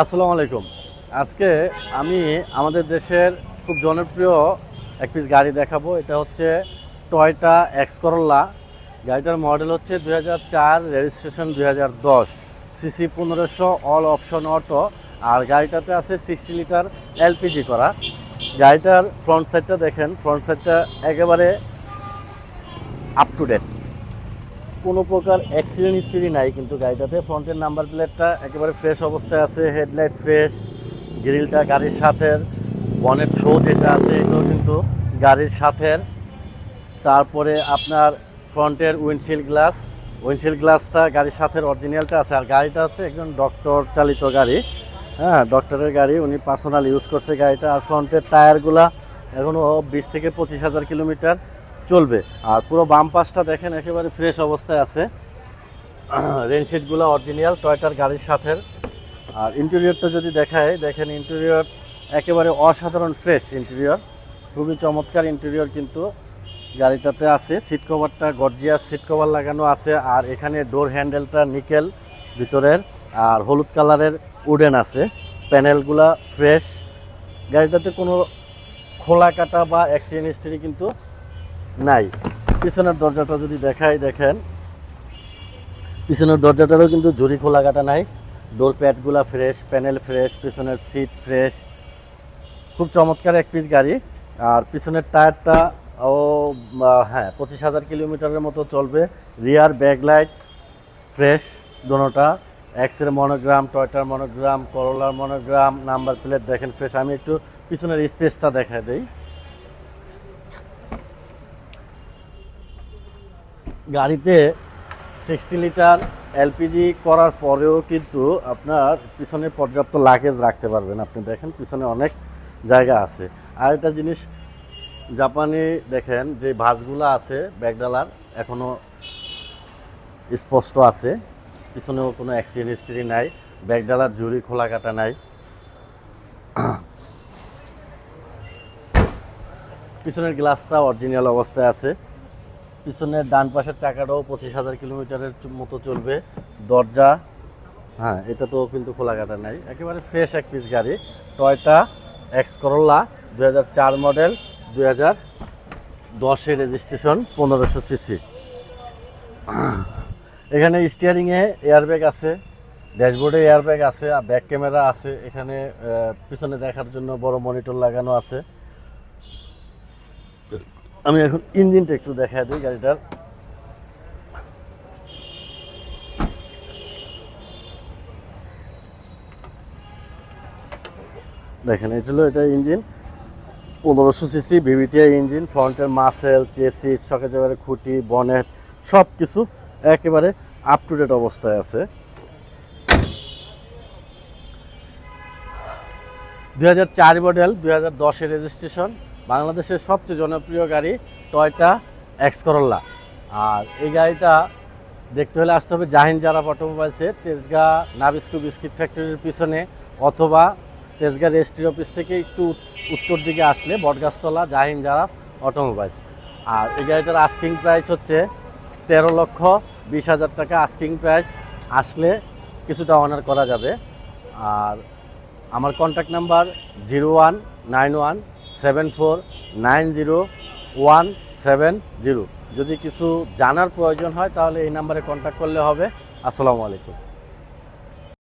আসসালামু আলাইকুম। আজকে আমি আমাদের দেশের খুব জনপ্রিয় এক পিস গাড়ি দেখাবো। এটা হচ্ছে টয়টা এক্স করল্লা গাড়িটার মডেল হচ্ছে দুই রেজিস্ট্রেশন দুই সিসি পনেরোশো অল অপশন অটো আর গাড়িটাতে আছে সিক্সটি লিটার এলপিজি করা। গাড়িটার ফ্রন্ট সাইডটা দেখেন। ফ্রন্ট সাইডটা একেবারে আপ টু ডেট কোনো প্রকার অ্যাক্সিডেন্ট হিস্টরি নাই, কিন্তু গাড়িটাতে ফ্রন্টের নাম্বার প্লেটটা একেবারে ফ্রেশ অবস্থায় আছে হেডলাইট ফ্রেশ গ্রিলটা গাড়ির সাথে বনেট শো যেটা আছে এটাও কিন্তু গাড়ির সাথে তারপরে আপনার ফ্রন্টের উইন্ডশিল্ড গ্লাস উইন্ডশিল্ড গ্লাসটা গাড়ির সাথে অরিজিনালটা আছে, আর গাড়িটা হচ্ছে একজন ডক্টর চালিত গাড়ি। হ্যাঁ ডক্টরের গাড়ি, উনি পার্সোনাল ইউজ করছে গাড়িটা, আর ফ্রন্টের টায়ারগুলা এখনও বিশ থেকে পঁচিশ হাজার কিলোমিটার চলবে। আর পুরো বাম পাশটা দেখেন, একেবারে ফ্রেশ অবস্থায় আছে। রেনশিটগুলো অরিজিনাল টয়টার গাড়ির সাথে। আর ইন্টেরিয়রটা যদি দেখায় দেখেন ইন্টেরিয়র একেবারে অসাধারণ ফ্রেশ ইন্টেরিয়র খুবই চমৎকার ইন্টেরিয়র কিন্তু গাড়িটাতে আছে। সিট কভারটা গর্জিয়াস সিট কভার লাগানো আছে। আর এখানে ডোর হ্যান্ডেলটা নিকেল ভিতরের। আর হলুদ কালারের উডেন আছে। প্যানেলগুলা ফ্রেশ গাড়িটাতে কোনো খোলা কাটা বা অ্যাক্সিডেন্ট হিস্ট্রি কিন্তু নাই। পিছনের দরজাটা যদি দেখাই, দেখেন। পিছনের দরজাটারও কিন্তু জুড়ি খোলা কাটা নাই। ডোর প্যাডগুলা ফ্রেশ প্যানেল ফ্রেশ পিছনের সিট ফ্রেশ খুব চমৎকার এক পিস গাড়ি। আর পিছনের টায়ারটা, ও হ্যাঁ পঁচিশ হাজার কিলোমিটারের মতো চলবে। রিয়ার ব্যাকলাইট ফ্রেশ দোনোটা। এক্সের মনোগ্রাম টয়টার মনোগ্রাম করোলার মনোগ্রাম নাম্বার প্লেট দেখেন ফ্রেশ আমি একটু পিছনের স্পেসটা দেখা দিই। গাড়িতে সিক্সটি লিটার এলপিজি করার পরেও কিন্তু আপনার পিছনে পর্যাপ্ত লাগেজ রাখতে পারবেন। আপনি দেখেন পিছনে অনেক জায়গা আছে। আর একটা জিনিস, জাপানি দেখেন যে ভাঁজগুলো আছে ব্যাগডালার এখনও স্পষ্ট আছে। পিছনেও কোনো অ্যাক্সিডেন্ট হিস্ট্রি নাই ব্যাগডালার ঝুড়ি, খোলা কাটা নাই। পিছনের গ্লাসটা অরিজিনাল অবস্থায় আছে। পিছনের ডান পাশের চাকাটাও পঁচিশ হাজার কিলোমিটারের মতো চলবে। দরজা হ্যাঁ এটা তো কিন্তু খোলা কাটা নাই। একেবারে ফ্রেশ এক পিস গাড়ি। টয়টা এক্স করোলা দু মডেল দু হাজার দশের রেজিস্ট্রেশন পনেরোশো সিসি এখানে স্টিয়ারিংয়ে এয়ারব্যাগ আছে ড্যাশবোর্ডে এয়ারব্যাগ আছে, আর ব্যাক ক্যামেরা আছে। এখানে পিছনে দেখার জন্য বড় মনিটর লাগানো আছে। আমি এখন ইঞ্জিনটা একটু দেখা দিই গাড়িটার দেখেন, এটা হলো এটা ইঞ্জিন। পনেরোশো সিসি বিবিটিআই ইঞ্জিন, ফ্রন্টের মাসেল চেসিস সকেজেবারে খুঁটি, বনেট সব কিছু একেবারে আপ টু ডেট অবস্থায় আছে। দুই হাজার চার মডেল, দুই হাজার দশের রেজিস্ট্রেশন বাংলাদেশের সবচেয়ে জনপ্রিয় গাড়ি টয়টা এক্স করল্লা আর এই গাড়িটা দেখতে হলে আসতে হবে জাহিন জারাপ অটোমোবাইলসে তেজগাঁ নাবিস্কু বিস্কিট ফ্যাক্টরির পিছনে, অথবা তেজগা রেজিস্ট্রি অফিস থেকে একটু উত্তর দিকে আসলে বটগাছতলা জাহিন জারাপ অটোমোবাইলস আর এই গাড়িটার আস্কিং প্রাইস হচ্ছে তেরো লক্ষ বিশ হাজার টাকা। আস্কিং প্রাইস আসলে কিছুটা অনার করা যাবে। আর আমার contact number zero one nine one seven four nine zero one seven zero যদি কিছু জানার প্রয়োজন হয় তাহলে এই নাম্বারে কন্ট্যাক্ট করলে হবে। আসসালামু আলাইকুম।